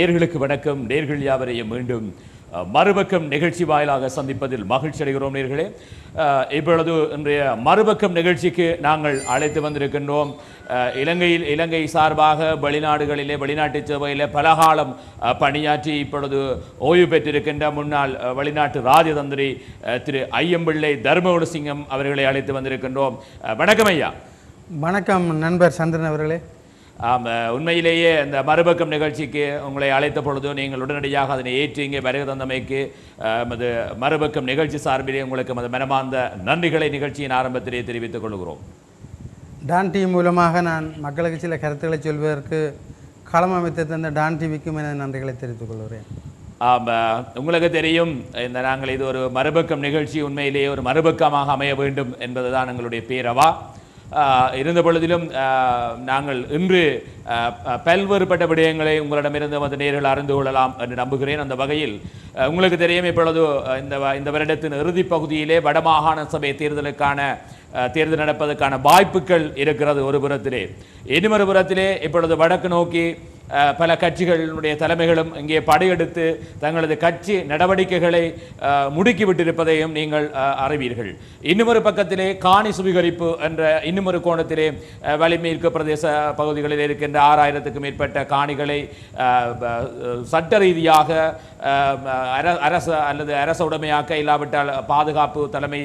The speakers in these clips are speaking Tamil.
நேர்களுக்கு வணக்கம். நேர்கள் யாவரையும் மீண்டும் மறுபக்கம் நிகழ்ச்சி வாயிலாக சந்திப்பதில் மகிழ்ச்சி அடைகிறோம் நேர்களே. இப்பொழுது இன்றைய மறுபக்கம் நிகழ்ச்சிக்கு நாங்கள் அழைத்து வந்திருக்கின்றோம். இலங்கையில் இலங்கை சார்பாக வெளிநாடுகளிலே வெளிநாட்டு சபையிலே பலகாலம் பணியாற்றி இப்பொழுது ஓய்வு பெற்றிருக்கின்ற முன்னாள் வெளிநாட்டு ராஜதந்திரி திரு ஐயம்பிள்ளை தர்மகுணசிங்கம் அவர்களை அழைத்து வந்திருக்கின்றோம். வணக்கம் ஐயா. வணக்கம் நண்பர் சந்திரன் அவர்களே. உண்மையிலேயே இந்த மறுபக்கம் நிகழ்ச்சிக்கு உங்களை அழைத்த பொழுது நீங்கள் உடனடியாக அதனை ஏற்றி இங்கே வருகை தந்தமைக்கு எமது மறுபக்கம் நிகழ்ச்சி சார்பிலே உங்களுக்கு எமது மனமார்ந்த நன்றிகளை நிகழ்ச்சியின் ஆரம்பத்திலே தெரிவித்துக் கொள்கிறோம். டான் டிவி மூலமாக நான் மக்களுக்கு சில கருத்துக்களை சொல்வதற்கு களம் அமைத்து தந்த டான் டிவிக்கும் எனது நன்றிகளை தெரிவித்துக் கொள்கிறேன். உங்களுக்கு தெரியும் இந்த நாங்கள் இது ஒரு மறுபக்கம் நிகழ்ச்சி உண்மையிலேயே ஒரு மறுபக்கமாக அமைய வேண்டும் என்பதுதான் எங்களுடைய பேரவா. இருந்த பொழுதிலும் நாங்கள் இன்று பல்வேறுபட்ட விடயங்களை உங்களிடமிருந்து வந்து நேரில் அறிந்து கொள்ளலாம் என்று நம்புகிறேன். அந்த வகையில் உங்களுக்கு தெரியும் இப்பொழுது இந்த இந்த வருடத்தின் இறுதி பகுதியிலே வடமாகாண சபை தேர்தலுக்கான தேர்தல் நடப்பதற்கான வாய்ப்புகள் இருக்கிறது ஒரு புறத்திலே. இன்னுமொரு புறத்திலே இப்பொழுது வடக்கு நோக்கி பல கட்சிகளுடைய தலைமைகளும் இங்கே படையெடுத்து தங்களது கட்சி நடவடிக்கைகளை முடுக்கிவிட்டிருப்பதையும் நீங்கள் அறிவீர்கள். இன்னுமொரு பக்கத்திலே காணி சுவீகரிப்பு என்ற இன்னுமொரு கோணத்திலே வலிமேற்கு பிரதேச பகுதிகளில் இருக்கின்ற ஆறாயிரத்துக்கும் மேற்பட்ட காணிகளை சட்ட ரீதியாக அர- அரச அல்லது அரச உடைமையாக்க இல்லாவிட்டால் பாதுகாப்பு தலைமை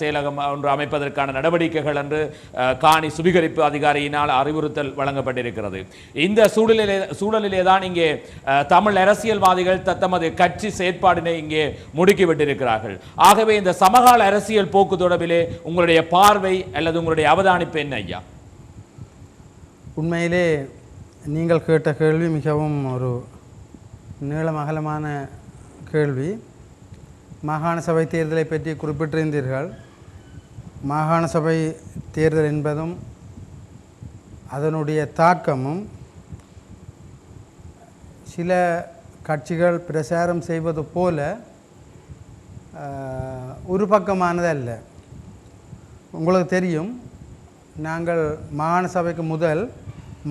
செயலகம் ஒன்று அமைப்பதற்கான நடவடிக்கைகள் என்று காணி சுவீகரிப்பு அதிகாரியினால் அறிவுறுத்தல் வழங்கப்பட்டிருக்கிறது. இந்த சூழலில் சூழலிலே தான் இங்கே தமிழ் அரசியல்வாதிகள் தத்தமது கட்சி செயற்பாடினை இங்கே முடுக்கிவிட்டிருக்கிறார்கள் ஆகவே இந்த சமகால அரசியல் போக்கு தொடர்பிலே உங்களுடைய பார்வை அல்லது உங்களுடைய அவதானிப்பு என்ன ஐயா? உண்மையிலே நீங்கள் கேட்ட கேள்வி மிகவும் ஒரு நீளம் அகலமான கேள்வி. மாகாண சபை தேர்தலை பற்றி குறிப்பிட்டிருந்தீர்கள். மாகாண சபை தேர்தல் என்பதும் அதனுடைய தாக்கமும் சில கட்சிகள் பிரச்சாரம் செய்வது போல ஒரு பக்கமானதல்ல உங்களுக்கு தெரியும் நாங்கள் மாகாண சபைக்கு முதல்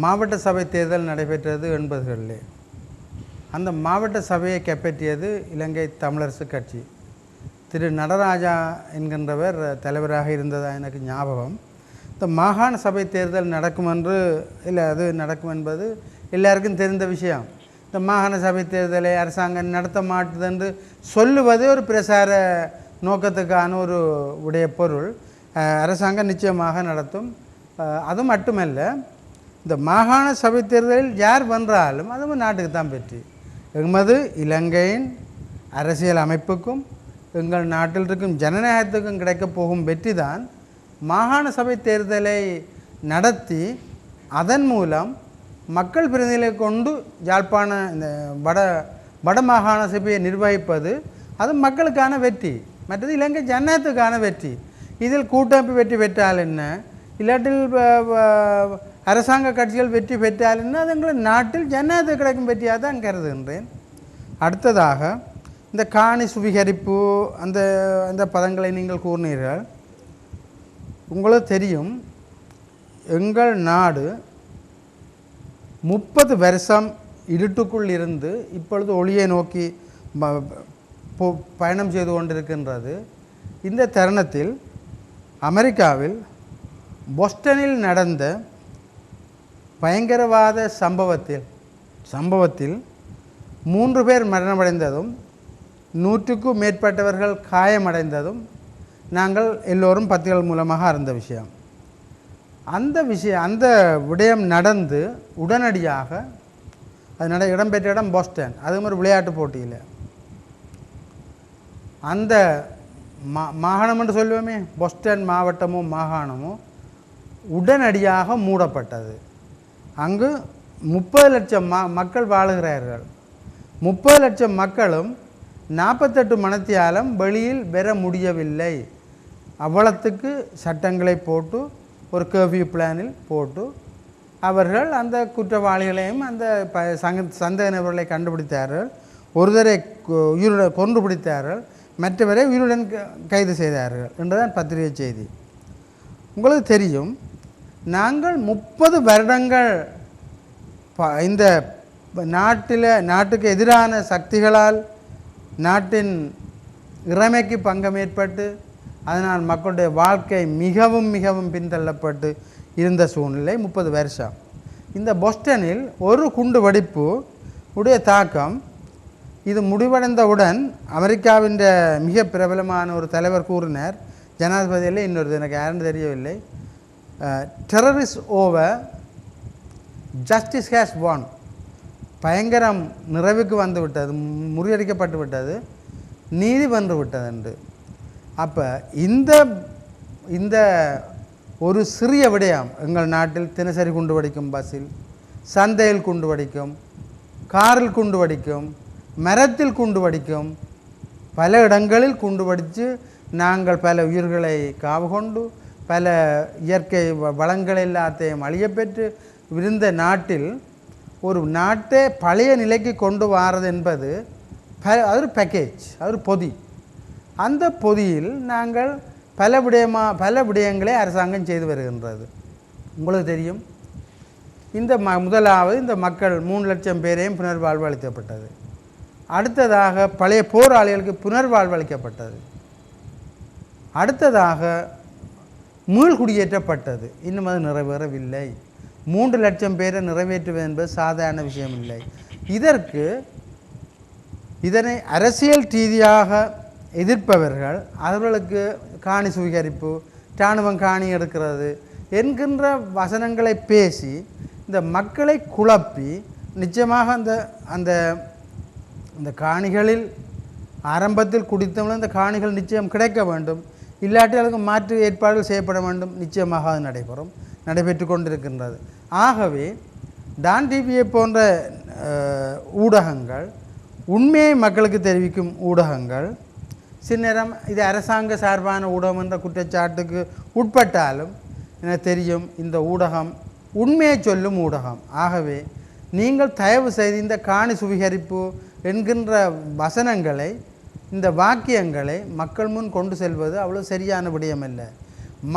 மாவட்ட சபை தேர்தல் நடைபெற்றது எண்பதுகளிலே அந்த மாவட்ட சபையை கைப்பற்றியது இலங்கை தமிழரசு கட்சி. திரு நடராஜா என்கின்றவர் தலைவராக இருந்ததா எனக்கு ஞாபகம். இந்த மாகாண சபை தேர்தல் நடக்கும் என்று இல்லை அது நடக்கும் என்பது எல்லாருக்கும் தெரிந்த விஷயம். இந்த மாகாண சபை தேர்தலை அரசாங்கம் நடத்த மாட்டுது என்று சொல்லுவது ஒரு பிரசார நோக்கத்துக்கான ஒரு உடைய பொருள். அரசாங்கம் நிச்சயமாக நடத்தும். அது மட்டுமல்ல இந்த மாகாண சபை தேர்தலில் யார் வென்றாலும் அதுவும் நாட்டுக்கு தான் வெற்றி. எமது இலங்கையின் அரசியல் அமைப்புக்கும் எங்கள் நாட்டில் இருக்கும் ஜனநாயகத்துக்கும் கிடைக்கப் போகும் வெற்றி தான் மாகாண சபை தேர்தலை நடத்தி அதன் மூலம் மக்கள் பிரதிநிதிகளை கொண்டு யாழ்ப்பாண இந்த வட வட மாகாண சபையை நிர்வகிப்பது அது மக்களுக்கான வெற்றி. மற்றது இலங்கை ஜனநாயகத்துக்கான வெற்றி. இதில் கூட்டமைப்பு வெற்றி பெற்றால் என்ன? இல்லாட்டில் அரசாங்க கட்சிகள் வெற்றி பெற்றால் என்ன? அது எங்கள் நாட்டில் ஜனநாயகத்துக்கு கிடைக்கும் வெற்றியாக தான் கருதுகின்றேன். அடுத்ததாக இந்த காணி சுவீகரிப்பு அந்த அந்த பதங்களை நீங்கள் கூறினீர்கள். உங்களுக்கு தெரியும் எங்கள் நாடு முப்பது வருஷம் இருட்டுக்குள் இருந்து இப்பொழுது ஒளியை நோக்கி பயணம் செய்து கொண்டிருக்கின்றது. இந்த தருணத்தில் அமெரிக்காவில் பொஸ்டனில் நடந்த பயங்கரவாத சம்பவத்தில் சம்பவத்தில் மூன்று பேர் மரணமடைந்ததும் நூற்றுக்கும் மேற்பட்டவர்கள் காயமடைந்ததும் நாங்கள் எல்லோரும் பத்திரிகள் மூலமாக அறிந்த விஷயம். அந்த விஷயம் அந்த விடயம் நடந்து உடனடியாக அது நட இடம்பெற்ற இடம் போஸ்டன் அது மாதிரி விளையாட்டு போட்டியில். அந்த மா மாகாணம் என்று சொல்லுவோமே போஸ்டன் மாவட்டமோ மாகாணமோ உடனடியாக மூடப்பட்டது. அங்கு முப்பது லட்சம் ம மக்கள் வாழுகிறார்கள். முப்பது லட்சம் மக்களும் நாற்பத்தெட்டு மணத்தியாலும் வெளியில் பெற முடியவில்லை. அவ்வளத்துக்கு சட்டங்களை போட்டு ஒரு கர்ஃபியூ பிளானில் போட்டு அவர்கள் அந்த குற்றவாளிகளையும் அந்த ப சங்க சந்தேக நபர்களை கண்டுபிடித்தார்கள். ஒருவரை உயிருடன் கொன்று பிடித்தார்கள். மற்றவரை உயிருடன் க- கைது செய்தார்கள் என்றுதான் பத்திரிகை செய்தி. உங்களுக்கு தெரியும் நாங்கள் முப்பது வருடங்கள் ப- இந்த நாட்டில் நாட்டுக்கு எதிரான சக்திகளால் நாட்டின் இறைமைக்கு பங்கம் ஏற்பட்டு அதனால் மக்களுடைய வாழ்க்கை மிகவும் மிகவும் பின்தள்ளப்பட்டு இருந்த சூழ்நிலை முப்பது வருஷம். இந்த பொஸ்டனில் ஒரு குண்டு வெடிப்பு உடைய தாக்கம் இது முடிவடைந்தவுடன் அமெரிக்காவின் மிக பிரபலமான ஒரு தலைவர் கூறினார் ஜனாதிபதியில் இன்னொரு எனக்கு யாருன்னு தெரியவில்லை. Terrorism over justice has won பயங்கரம் நிறைவுக்கு வந்து விட்டது மு- முறியடிக்கப்பட்டு விட்டது நீதி வென்று விட்டது என்று. அப்போ இந்த இந்த ஒரு சிறிய விடயம் எங்கள் நாட்டில் தினசரி குண்டு வடிக்கும் பஸ்ஸில் சந்தையில் குண்டு வடிக்கும் காரில் குண்டு வடிக்கும் மரத்தில் குண்டு வடிக்கும் பல இடங்களில் குண்டு வடித்து நாங்கள் பல உயிர்களை காவு கொண்டு பல இயற்கை வ- வளங்கள் எல்லாத்தையும் அழியப்பெற்று இருந்த நாட்டில் ஒரு நாட்டை பழைய நிலைக்கு கொண்டு வாரது என்பது ப- அது ஒரு பேக்கேஜ் அது ஒரு பொதி. அந்த பொதியில் நாங்கள் பல விடயமா பல விடயங்களை அரசாங்கம் செய்து வருகின்றது. உங்களுக்கு தெரியும்? இந்த ம முதலாவது இந்த மக்கள் மூணு லட்சம் பேரையும் புனர்வாழ்வு அளிக்கப்பட்டது. அடுத்ததாக பழைய போராளிகளுக்கு புனர்வாழ்வு அளிக்கப்பட்டது. அடுத்ததாக மீள்குடியேற்றப்பட்டது இன்னும் அது நிறைவேறவில்லை. மூன்று லட்சம் பேரை நிறைவேற்றுவது என்பது சாதாரண விஷயம் இல்லை இதற்கு இதனை அரசியல் ரீதியாக எதிர்ப்பவர்கள் அவர்களுக்கு காணி சுவீகரிப்பு இராணுவம் காணி எடுக்கிறது என்கின்ற வசனங்களை பேசி இந்த மக்களை குழப்பி நிச்சயமாக அந்த அந்த இந்த காணிகளில் ஆரம்பத்தில் குடித்தவங்களும் இந்த காணிகள் நிச்சயம் கிடைக்க வேண்டும். இல்லாட்டி அதுக்கு மாற்று ஏற்பாடுகள் செய்யப்பட வேண்டும். நிச்சயமாக அது நடைபெறும். நடைபெற்று கொண்டிருக்கின்றது. ஆகவே டான் டிவியை போன்ற ஊடகங்கள் உண்மையை மக்களுக்கு தெரிவிக்கும் ஊடகங்கள் சில நேரம் இது அரசாங்க சார்பான ஊடகம் என்ற குற்றச்சாட்டுக்கு உட்பட்டாலும் எனக்கு தெரியும் இந்த ஊடகம் உண்மையை சொல்லும் ஊடகம். ஆகவே நீங்கள் தயவு செய்து இந்த காணி சுவீகரிப்பு என்கின்ற வசனங்களை இந்த வாக்கியங்களை மக்கள் முன் கொண்டு செல்வது அவ்வளோ சரியான விடயமல்ல.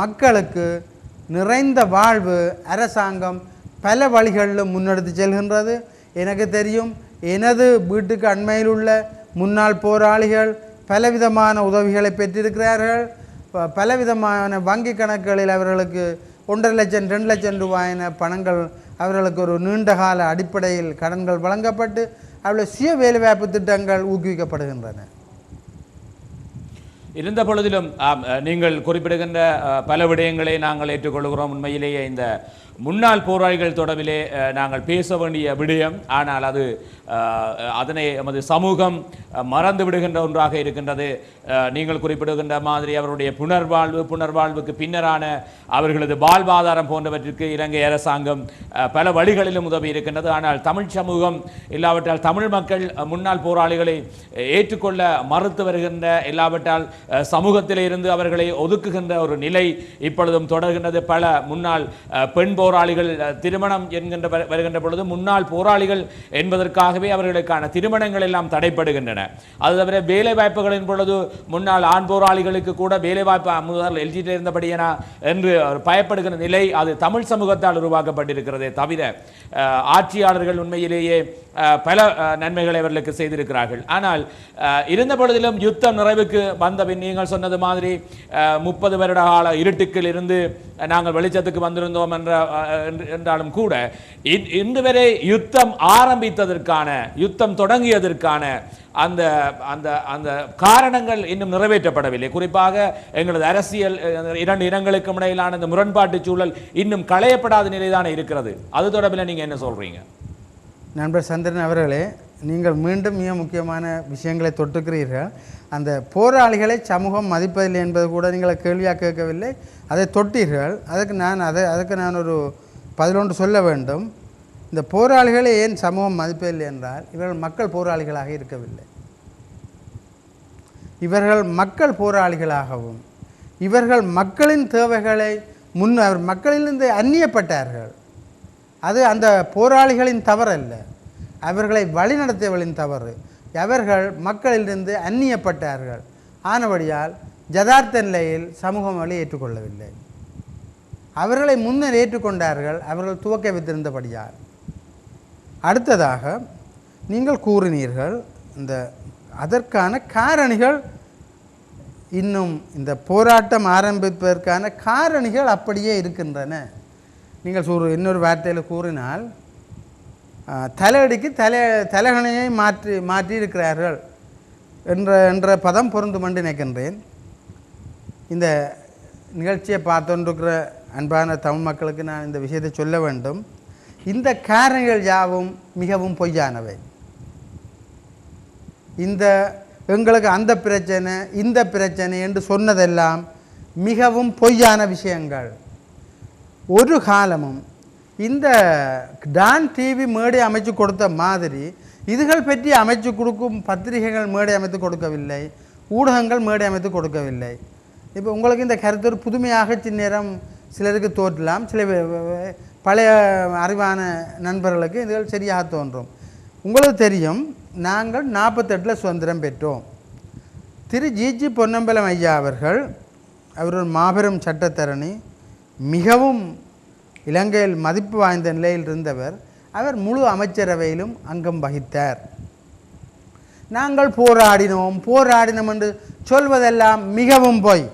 மக்களுக்கு நிறைந்த வாழ்வு அரசாங்கம் பல வழிகளிலும் முன்னெடுத்து செல்கின்றது. எனக்கு தெரியும் எனது வீட்டுக்கு அண்மையில் உள்ள முன்னாள் போராளிகள் பலவிதமான உதவிகளை பெற்றிருக்கிறார்கள். பலவிதமான வங்கி கணக்குகளில் அவர்களுக்கு ஒன்றரை லட்சம் ரெண்டு லட்சம் ரூபாயின பணங்கள் அவர்களுக்கு ஒரு நீண்ட கால அடிப்படையில் கடன்கள் வழங்கப்பட்டு அவருடைய சுய வேலைவாய்ப்பு திட்டங்கள் ஊக்குவிக்கப்படுகின்றன. இருந்த பொழுதிலும் நீங்கள் குறிப்பிடுகின்ற பல விடயங்களை நாங்கள் ஏற்றுக்கொள்கிறோம். உண்மையிலேயே இந்த முன்னாள் போராளிகள் தொடர்பிலே நாங்கள் பேச வேண்டிய விடயம் ஆனால் அது அதனை எமது சமூகம் மறந்து விடுகின்ற ஒன்றாக இருக்கின்றது. நீங்கள் குறிப்பிடுகின்ற மாதிரி அவருடைய புனர்வாழ்வு புனர்வாழ்வுக்கு பின்னரான அவர்களது வாழ்வாதாரம் போன்றவற்றிற்கு இலங்கை அரசாங்கம் பல வழிகளிலும் உதவி இருக்கின்றது. ஆனால் தமிழ் சமூகம் இல்லாவிட்டால் தமிழ் மக்கள் முன்னாள் போராளிகளை ஏற்றுக்கொள்ள மறுத்து வருகின்ற இல்லாவிட்டால் சமூகத்திலிருந்து இருந்து அவர்களை ஒதுக்குகின்ற ஒரு நிலை இப்பொழுதும் தொடர்கின்றது. பல முன்னாள் பெண் போ போராளிகள் திருமணம் என்கின்ற வருகின்ற பொழுது முன்னாள் போராளிகள் என்பதற்காகவே அவர்களுக்கான திருமணங்கள் எல்லாம் தடைப்படுகின்றன அது தவிர வேலை வாய்ப்புகளின் பொழுது முன்னாள் ஆண் போராளிகளுக்கு கூட வேலை வாய்ப்பு முதல் எல்ஜிட்டு இருந்தபடியனா என்று பயப்படுகிற நிலை அது தமிழ் சமூகத்தால் உருவாக்கப்பட்டிருக்கிறதே தவிர ஆட்சியாளர்கள் உண்மையிலேயே பல நன்மைகளை அவர்களுக்கு செய்திருக்கிறார்கள். ஆனால் இருந்த பொழுதிலும் யுத்தம் நிறைவுக்கு வந்த பின் நீங்கள் சொன்னது மாதிரி முப்பது வருட கால இருட்டுக்கில் இருந்து நாங்கள் வெளிச்சத்துக்கு வந்திருந்தோம் என்ற என்றாலும் கூட இன்- இன்று வரை யுத்தம் ஆரம்பித்ததற்கான யுத்தம் தொடங்கியதற்கான அந்த அந்த அந்த காரணங்கள் இன்னும் நிறைவேற்றப்படவில்லை. குறிப்பாக எங்களது அரசியல் இரண்டு இனங்களுக்கும் இடையிலான இந்த முரண்பாட்டு சூழல் இன்னும் களையப்படாத நிலைதானே இருக்கிறது. அது தொடர்பில் நீங்கள் என்ன சொல்கிறீங்க நண்பர் சந்திரன் அவர்களே நீங்கள் மீண்டும் மிக முக்கியமான விஷயங்களை தொட்டுக்கிறீர்கள். அந்த போராளிகளை சமூகம் மதிப்பதில்லை என்பது கூட நீங்கள் கேள்வியாக கேட்கவில்லை. அதை தொட்டீர்கள். அதுக்கு நான் அதை அதுக்கு நான் ஒரு பதிலொன்று சொல்ல வேண்டும். இந்த போராளிகளை ஏன் சமூகம் மதிப்பதில்லை என்றால் இவர்கள் மக்கள் போராளிகளாக இருக்கவில்லை. இவர்கள் மக்கள் போராளிகளாகவும் இவர்கள் மக்களின் தேவைகளை முன் அவர் மக்களிலிருந்து அந்நியப்பட்டார்கள். அது அந்த போராளிகளின் தவறல்ல. அவர்களை வழிநடத்தியவளின் தவறு. அவர்கள் மக்களிலிருந்து அந்நியப்பட்டார்கள். ஆனபடியால் ஜதார்த்த நிலையில் சமூகம் வழி ஏற்றுக்கொள்ளவில்லை. அவர்களை முன்னர் ஏற்றுக்கொண்டார்கள் அவர்கள் துவக்க வைத்திருந்தபடியால். அடுத்ததாக நீங்கள் கூறினீர்கள் இந்த அதற்கான காரணிகள் இன்னும் இந்த போராட்டம் ஆரம்பிப்பதற்கான காரணிகள் அப்படியே இருக்கின்றன. நீங்கள் சூறு இன்னொரு வார்த்தையில் கூறினால் தலையடிக்கு தலை தலைகணையை மாற்றி மாற்றியிருக்கிறார்கள் என்ற என்ற பதம் பொருந்தும் என்று நினைக்கின்றேன். இந்த நிகழ்ச்சியை பார்த்துருக்கிற அன்பான தமிழ் மக்களுக்கு நான் இந்த விஷயத்தை சொல்ல வேண்டும். இந்த காரணிகள் யாவும் மிகவும் பொய்யானவை. இந்த எங்களுக்கு அந்த பிரச்சனை இந்த பிரச்சனை என்று சொன்னதெல்லாம் மிகவும் பொய்யான விஷயங்கள். ஒரு காலமும் இந்த டான் டிவி மேடை அமைச்சு கொடுத்த மாதிரி இதுகள் பற்றி அமைச்சு கொடுக்கும் பத்திரிகைகள் மேடை அமைத்து கொடுக்கவில்லை ஊடகங்கள் மேடை அமைத்து கொடுக்கவில்லை. இப்போ உங்களுக்கு இந்த கருத்து ஒரு புதுமையாக சின்னேரம் சிலருக்கு தோற்றலாம். சில பழைய அறிவான நண்பர்களுக்கு இதுகள் சரியாக தோன்றும். உங்களுக்கு தெரியும் நாங்கள் நாற்பத்தெட்டில் சுதந்திரம் பெற்றோம். திரு ஜிஜி பொன்னம்பலம் ஐயா அவர்கள் அவர் ஒரு மாபெரும் சட்டத்தரணி மிகவும் இலங்கையில் மதிப்பு வாய்ந்த நிலையில் இருந்தவர் அவர் முழு அமைச்சரவையிலும் அங்கம் வகித்தார். நாங்கள் போராடினோம் போராடினோம் என்று சொல்வதெல்லாம் மிகவும் பொய்.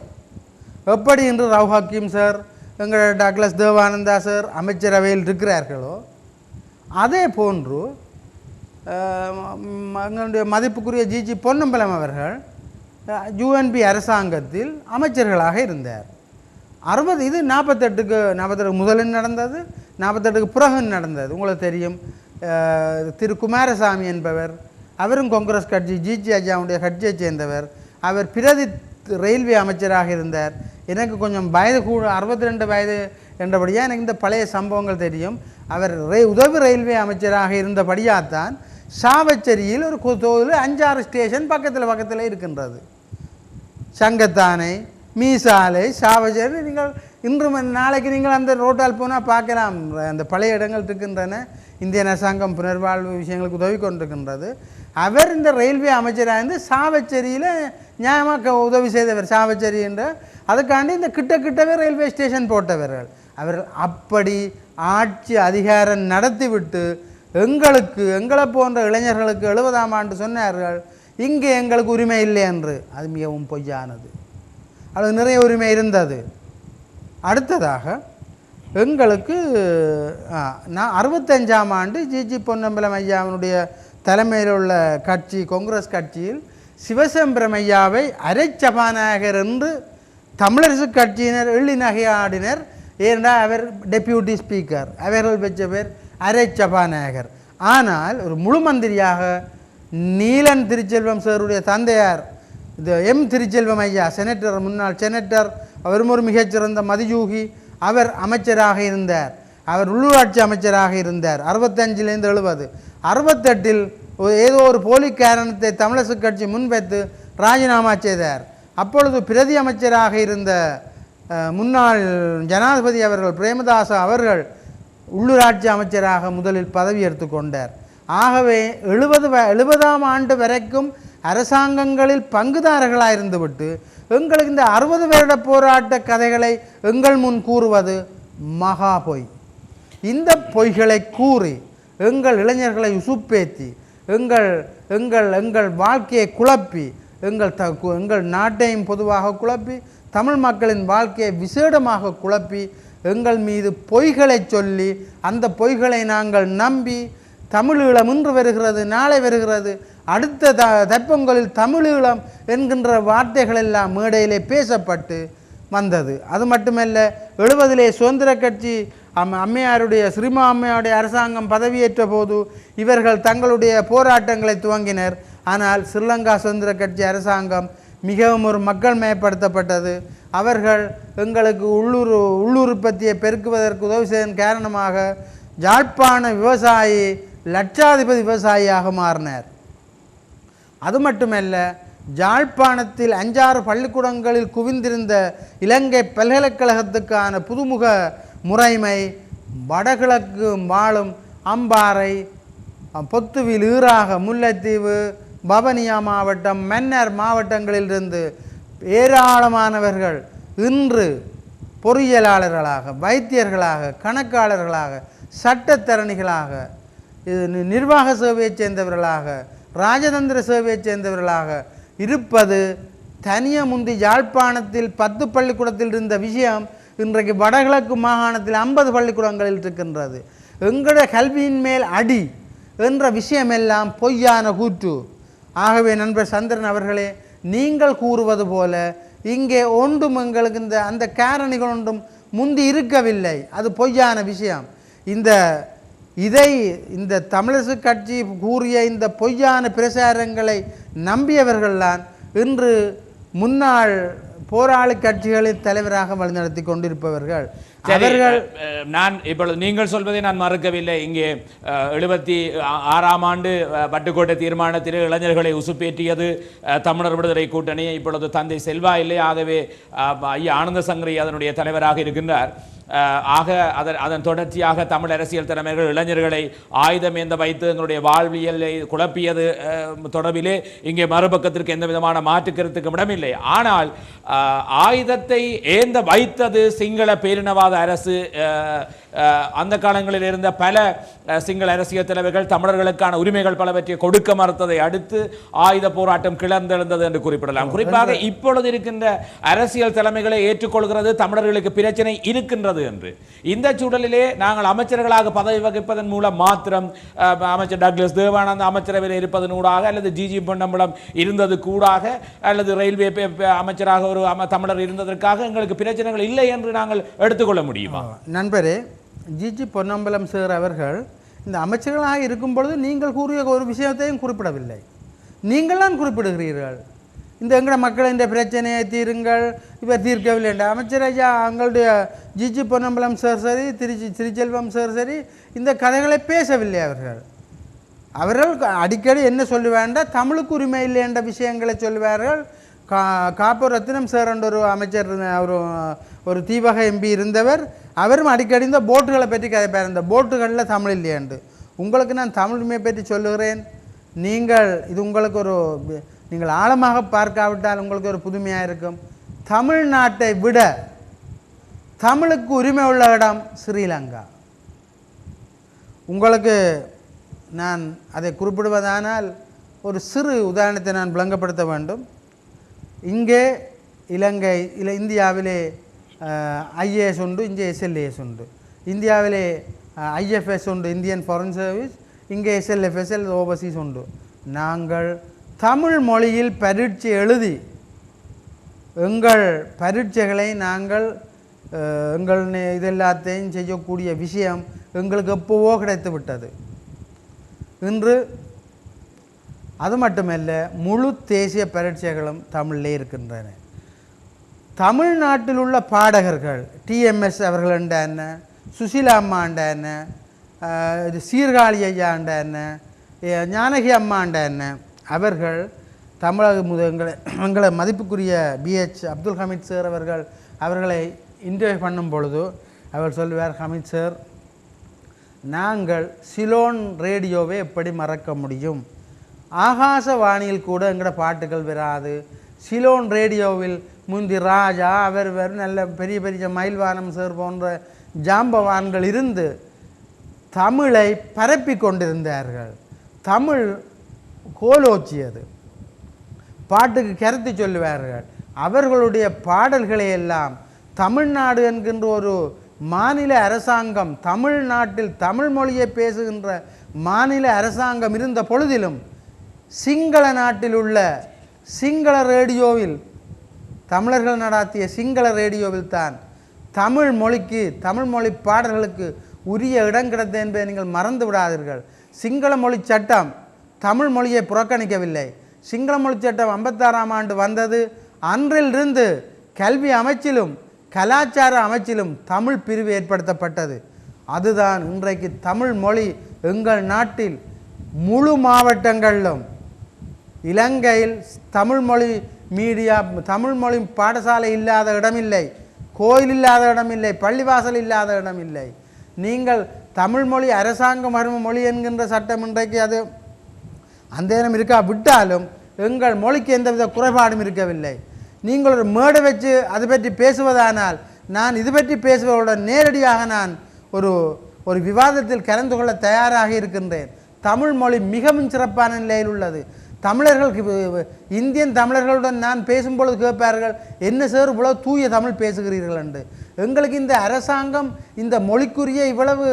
எப்படி என்று ரவு ஹக்கீம் சார் எங்கள் டாக்லஸ் தேவானந்தா சார் அமைச்சரவையில் இருக்கிறார்களோ அதே போன்று எங்களுடைய மதிப்புக்குரிய ஜிஜி பொன்னம்பலம் அவர்கள் யூஎன்பி அரசாங்கத்தில் அமைச்சர்களாக இருந்தார். அறுபது இது நாற்பத்தெட்டுக்கு நாற்பத்தெட்டு முதலில் நடந்தது நாற்பத்தெட்டுக்கு பிறகு நடந்தது. உங்களுக்கு தெரியும். திரு குமாரசாமி என்பவர் அவரும் காங்கிரஸ் கட்சி ஜிஜி அஜாவுடைய கட்சியை சேர்ந்தவர். அவர் பிரதி ரயில்வே அமைச்சராக இருந்தார். எனக்கு கொஞ்சம் வயது கூட அறுபத்தி ரெண்டு வயது என்றபடியாக எனக்கு இந்த பழைய சம்பவங்கள் தெரியும். அவர் ரே- உதவி ரயில்வே அமைச்சராக இருந்தபடியாகத்தான் சாவச்சேரியில் ஒரு தொகுதியில் அஞ்சாறு ஸ்டேஷன் பக்கத்தில் பக்கத்தில் இருக்கின்றது. சங்கத்தானை மீசாலை சாவச்சேரி நீங்கள் இன்று நாளைக்கு நீங்கள் அந்த ரோட்டால் போனால் பார்க்கலாம். அந்த பழைய இடங்கள் இருக்கின்றன. இந்திய அரசாங்கம் புனர்வாழ்வு விஷயங்களுக்கு உதவி கொண்டிருக்கின்றது. அவர் இந்த ரயில்வே அமைச்சராக இருந்து சாவச்சேரியில் நியாயமாக உதவி செய்தவர். சாவச்சேரி என்ற அதுக்காண்டி இந்த கிட்ட கிட்டவே ரயில்வே ஸ்டேஷன் போட்டவர்கள். அவர்கள் அப்படி ஆட்சி அதிகாரம் நடத்திவிட்டு எங்களுக்கு எங்களை போன்ற இளைஞர்களுக்கு எழுபதாம் ஆண்டு சொன்னார்கள் இங்கே எங்களுக்கு உரிமை இல்லை என்று. அது மிகவும் பொய்யானது. அது நிறைய உரிமை இருந்தது. அடுத்ததாக எங்களுக்கு நான் அறுபத்தஞ்சாம் ஆண்டு ஜிஜி பொன்னம்பலம் ஐயாவினுடைய தலைமையில் உள்ள கட்சி காங்கிரஸ் கட்சியில் சிவசம்பரம் ஐயாவை அரை சபாநாயகர் என்று தமிழரசு கட்சியினர் எள்ளி நகையாடினர். ஏனென்றால் அவர் டெப்யூட்டி ஸ்பீக்கர் அவர்கள் பெற்ற பேர் அரை சபாநாயகர். ஆனால் ஒரு முழு மந்திரியாக நீலன் திருச்செல்வம் சாருடைய தந்தையார் இது எம் திருச்செல்வம் ஐயா செனட்டர் முன்னாள் செனட்டர் அவரும் ஒரு மிகச்சிறந்த மதியூகி அவர் அமைச்சராக இருந்தார். அவர் உள்ளூராட்சி அமைச்சராக இருந்தார். அறுபத்தஞ்சிலேருந்து எழுபது. அறுபத்தெட்டில் ஏதோ ஒரு போலி காரணத்தை தமிழரசு கட்சி முன்வைத்து ராஜினாமா செய்தார். அப்பொழுது பிரதி அமைச்சராக இருந்த முன்னாள் ஜனாதிபதி அவர்கள் பிரேமதாச அவர்கள் உள்ளூராட்சி அமைச்சராக முதலில் பதவி எடுத்துக்கொண்டார் ஆகவே எழுபது எழுபதாம் ஆண்டு வரைக்கும் அரசாங்கங்களில் பங்குதாரர்களாக இருந்துவிட்டு எங்களுக்கு இந்த அறுபது வருட போராட்ட கதைகளை எங்கள் முன் கூறுவது மகா பொய். இந்த பொய்களை கூறி எங்கள் இளைஞர்களை உசுப்பேத்தி எங்கள் எங்கள் எங்கள் வாழ்க்கையை குழப்பி எங்கள் த கு- எங்கள் நாட்டையும் பொதுவாக குழப்பி தமிழ் மக்களின் வாழ்க்கையை விசேடமாக குழப்பி எங்கள் மீது பொய்களை சொல்லி அந்த பொய்களை நாங்கள் நம்பி தமிழீழம் இன்று வருகிறது நாளை வருகிறது அடுத்த த தைப்பொங்கலில் தமிழீழம் என்கின்ற வார்த்தைகள் எல்லாம் மேடையிலே பேசப்பட்டு வந்தது. அது மட்டுமல்ல எழுபதிலே சுதந்திர கட்சி அம் அம்மையாருடைய சிறுமா அம்மையாருடைய அரசாங்கம் பதவியேற்ற போது இவர்கள் தங்களுடைய போராட்டங்களை துவங்கினர். ஆனால் ஸ்ரீலங்கா சுதந்திர கட்சி அரசாங்கம் மிகவும் ஒரு மக்கள் மயப்படுத்தப்பட்டது அவர்கள் எங்களுக்கு உள்ளூர் உள்ளுற்பத்தியை பெருக்குவதற்கு உதவி செய்தன் காரணமாக யாழ்ப்பாண விவசாயி லட்சாதிபதி விவசாயியாக மாறினார். அது மட்டுமல்ல ஜாழ்ப்பாணத்தில் அஞ்சாறு பள்ளிக்கூடங்களில் குவிந்திருந்த இலங்கை பல்கலைக்கழகத்துக்கான புதுமுக முறைமை வடகிழக்கு வாழும் அம்பாறை பொத்துவில் ஈராக முல்லைத்தீவு பவனியா மாவட்டம் மன்னர் மாவட்டங்களிலிருந்து ஏராளமானவர்கள் இன்று பொறியியலாளர்களாக வைத்தியர்களாக கணக்காளர்களாக சட்டத்தரணிகளாக இது நிர்வாக சேவையைச் சேர்ந்தவர்களாக ராஜதந்திர சேவையைச் சேர்ந்தவர்களாக இருப்பது தனிய முந்தி யாழ்ப்பாணத்தில் பத்து பள்ளிக்கூடத்தில் இருந்த விஷயம் இன்றைக்கு வடகிழக்கு மாகாணத்தில் ஐம்பது பள்ளிக்கூடங்களில் இருக்கின்றது. எங்களோட கல்வியின் மேல் அடி என்ற விஷயமெல்லாம் பொய்யான கூற்று. ஆகவே நண்பர் சந்திரன் அவர்களே நீங்கள் கூறுவது போல இங்கே ஒன்றும் எங்களுக்கு இந்த அந்த காரணிகள் ஒன்றும் முந்தி இருக்கவில்லை. அது பொய்யான விஷயம். இந்த இதை இந்த தமிழரசு கட்சி கூறிய இந்த பொய்யான பிரசாரங்களை நம்பியவர்கள்தான் இன்று முன்னாள் போராளி கட்சிகளின் தலைவராக வழிநடத்தி கொண்டிருப்பவர்கள். அவர்கள் நான் இப்பொழுது நீங்கள் சொல்வதை நான் மறுக்கவில்லை. இங்கே எழுபத்தி ஆறாம் ஆண்டு பட்டுக்கோட்டை தீர்மானத்தில் இளைஞர்களை உசுப்பேற்றியது தமிழர் விடுதலை கூட்டணி. இப்பொழுது தந்தை செல்வா இல்லை ஆகவே ஐயா ஆனந்த சங்கரி அதனுடைய தலைவராக இருக்கின்றார். ஆக அதன் அதன் தொடர்ச்சியாக தமிழ் அரசியல் தலைமைகள் இளைஞர்களை ஆயுதம் ஏந்த வைத்து எங்களுடைய வாழ்வியலை குழப்பியது தொடர்பிலே இங்கே மறுபக்கத்திற்கு எந்த விதமான மாற்று கருத்துக்கும் இடமில்லை. ஆனால் ஆயுதத்தை ஏந்த வைத்தது சிங்கள பேரினவாத அரசு அந்த காலங்களில் இருந்த பல சிங்கள அரசியல் தலைவர்கள் தமிழர்களுக்கான உரிமைகள் பலவற்றை கொடுக்க மறுத்ததை அடுத்து ஆயுத போராட்டம் கிளர்ந்தெழுந்தது என்று குறிப்பிடலாம். குறிப்பாக இப்பொழுது இருக்கின்ற அரசியல் தலைமைகளை ஏற்றுக்கொள்கிறது தமிழர்களுக்கு பிரச்சனை இருக்கின்றது என்று. இந்த சூழலிலே நாங்கள் அமைச்சர்களாக பதவி வகிப்பதன் மூலம் மாத்திரம் அமைச்சர் டக்ளஸ் தேவானந்த அமைச்சரவையில் இருப்பதன் ஊடாக அல்லது ஜிஜி பொன்னம்பலம் இருந்தது கூடாக அல்லது ரயில்வே அமைச்சராக ஒரு அம- தமிழர் இருந்ததற்காக எங்களுக்கு பிரச்சனைகள் இல்லை என்று நாங்கள் எடுத்துக்கொள்ள முடியுமா? நண்பரே ஜிஜி பொன்னம்பலம் சார் அவர்கள் இந்த அமைச்சர்களாக இருக்கும் பொழுது நீங்கள் கூறிய ஒரு விஷயத்தையும் குறிப்பிடவில்லை. நீங்கள் தான் குறிப்பிடுகிறீர்கள். இந்த எங்கட மக்களின் பிரச்சனையை தீருங்கள். இவர் தீர்க்கவில்லை என்ற. அமைச்சர் ஐயா அவங்களுடைய ஜிஜி பொன்னம்பலம் சார் சரி திருச்சி திருச்செல்வம் சார் சரி இந்த கதைகளை பேசவில்லை அவர்கள். அவர்கள் அடிக்கடி என்ன சொல்லுவாண்டா தமிழுக்கு உரிமை இல்லை என்ற விஷயங்களை சொல்லுவார்கள். கா காப்பு ரத்தினம் சார் என்ற ஒரு அமைச்சர் இருந்த- ஒரு ஒரு தீவக எம்பி இருந்தவர். அவரும் அடிக்கடி இந்த போட்டுகளை பற்றி கதைப்பார். இந்த போட்டுகளில் தமிழ் இல்லையாண்டு. உங்களுக்கு நான் தமிழ் உரிமையை பற்றி சொல்லுகிறேன். நீங்கள் இது உங்களுக்கு ஒரு நீங்கள் ஆழமாக பார்க்காவிட்டால் உங்களுக்கு ஒரு புதுமையாக இருக்கும். தமிழ்நாட்டை விட தமிழுக்கு உரிமை உள்ள இடம் ஸ்ரீலங்கா. உங்களுக்கு நான் அதை குறிப்பிடுவதானால் ஒரு சிறு உதாரணத்தை நான் விளங்கப்படுத்த வேண்டும். இங்கே இலங்கை இல்லை இந்தியாவிலே ஐஏஎஸ் உண்டு இங்கே எஸ்எல்ஏஎஸ் உண்டு. இந்தியாவிலே ஐஎஃப்எஸ் உண்டு இந்தியன் ஃபாரின் சர்வீஸ் இங்கே எஸ்எல்எஃப்எஸ்எல் ஓவர்சீஸ் உண்டு. நாங்கள் தமிழ் மொழியில் பரீட்சை எழுதி எங்கள் பரீட்சைகளை நாங்கள் எங்கள் இதெல்லாத்தையும் செய்யக்கூடிய விஷயம் எங்களுக்கு எப்போவோ கிடைத்து விட்டது. இன்று அது மட்டுமல்ல முழு தேசிய பரீட்சைகளும் தமிழிலே இருக்கின்றன. தமிழ்நாட்டில் உள்ள பாடகர்கள் டிஎம்எஸ் அவர்கள் என்ன சுசீலா அம்மா என்ன இது சீர்காழி ஐயா என்ன ஞானகி அம்மா என்ன அவர்கள் தமிழக முதங்களை எங்களை மதிப்புக்குரிய பிஹெச் அப்துல் ஹமீத் சார் அவர்கள் அவர்களை இன்டர்வியூ பண்ணும் பொழுது அவர் சொல்லுவார் ஹமீத் சார் நாங்கள் சிலோன் ரேடியோவை எப்படி மறக்க முடியும்? ஆகாசவாணியில் கூட எங்களோட பாட்டுகள் வராது. சிலோன் ரேடியோவில் முந்தி ராஜா அவர் வேறு நல்ல பெரிய பெரிய மயில்வானம் சார் போன்ற ஜாம்பவான்கள் இருந்து தமிழை பரப்பி கொண்டிருந்தார்கள். தமிழ் கோலோச்சியது. பாட்டுக்கு கருத்து சொல்லுவார்கள். அவர்களுடைய பாடல்களை எல்லாம் தமிழ்நாடு என்கின்ற ஒரு மாநில அரசாங்கம் தமிழ்நாட்டில் தமிழ் மொழியை பேசுகின்ற மாநில அரசாங்கம் இருந்த பொழுதிலும் சிங்கள நாட்டில் உள்ள சிங்கள ரேடியோவில் தமிழர்கள் நடாத்திய சிங்கள ரேடியோவில் தான் தமிழ் மொழிக்கு தமிழ் மொழி பாடல்களுக்கு உரிய இடம் கிடைத்தது என்பதை நீங்கள் மறந்து விடாதீர்கள். சிங்கள மொழி சட்டம் தமிழ் மொழியை புறக்கணிக்கவில்லை. சிங்கள மொழி சட்டம் ஐம்பத்தாறாம் ஆண்டு வந்தது. அன்றிலிருந்து கல்வி அமைச்சிலும் கலாச்சார அமைச்சிலும் தமிழ் பிரிவு ஏற்படுத்தப்பட்டது. அதுதான் இன்றைக்கு தமிழ் மொழி எங்கள் நாட்டில் முழு மாவட்டங்களிலும். இலங்கையில் தமிழ் மொழி மீடியா தமிழ் மொழி பாடசாலை இல்லாத இடமில்லை. கோயில் இல்லாத இடமில்லை. பள்ளிவாசல் இல்லாத இடமில்லை. நீங்கள் தமிழ் மொழி வரும் மொழி என்கின்ற சட்டம் இன்றைக்கு அது அந்த இனம் இருக்கா? விட்டாலும் எங்கள் மொழிக்கு எந்தவித குறைபாடும் இருக்கவில்லை. நீங்கள் ஒரு மேடை வச்சு அதை பற்றி பேசுவதானால் நான் இது பற்றி பேசுவதுடன் நேரடியாக நான் ஒரு ஒரு விவாதத்தில் கலந்து கொள்ள தயாராக இருக்கின்றேன். தமிழ் மொழி மிகவும் சிறப்பான நிலையில் உள்ளது. தமிழர்களுக்கு இந்தியன் தமிழர்களுடன் நான் பேசும்பொழுது கேட்பார்கள் என்ன சார் இவ்வளோ தூய தமிழ் பேசுகிறீர்கள் என்று. எங்களுக்கு இந்த அரசாங்கம் இந்த மொழிக்குரிய இவ்வளவு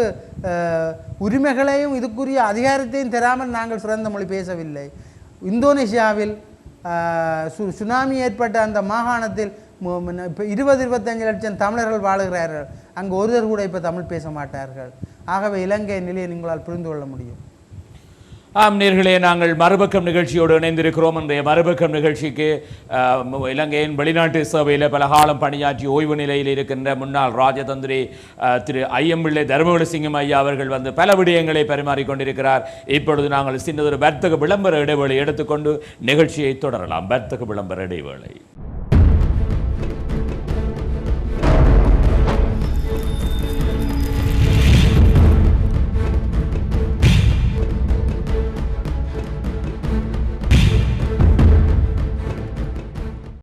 உரிமைகளையும் இதுக்குரிய அதிகாரத்தையும் தராமல் நாங்கள் சிறந்த மொழி பேசவில்லை. இந்தோனேசியாவில் சு சுனாமி ஏற்பட்ட அந்த மாகாணத்தில் இப்போ இருபது இருபத்தஞ்சு லட்சம் தமிழர்கள் வாழுகிறார்கள். அங்கே ஒருவர் கூட இப்போ தமிழ் பேச மாட்டார்கள். ஆகவே இலங்கை நிலையை நீங்களால் புரிந்து கொள்ள முடியும். ஆம் நேர்களே நாங்கள் மறுபக்கம் நிகழ்ச்சியோடு இணைந்திருக்கிறோம். இன்றைய மறுபக்கம் நிகழ்ச்சிக்கு இலங்கையின் வெளிநாட்டு சேவையில் பலகாலம் பணியாற்றி ஓய்வு நிலையில் இருக்கின்ற முன்னாள் ராஜதந்திரி ஆஹ், திரு ஐயம்பிள்ளை தர்மவளசிங்கம் ஐயா அவர்கள் வந்து பல விடயங்களை பரிமாறிக்கொண்டிருக்கிறார் இப்பொழுது நாங்கள் சின்னதொரு வர்த்தக விளம்பர இடைவேளை எடுத்துக்கொண்டு நிகழ்ச்சியை தொடரலாம். வர்த்தக விளம்பர இடைவேளை.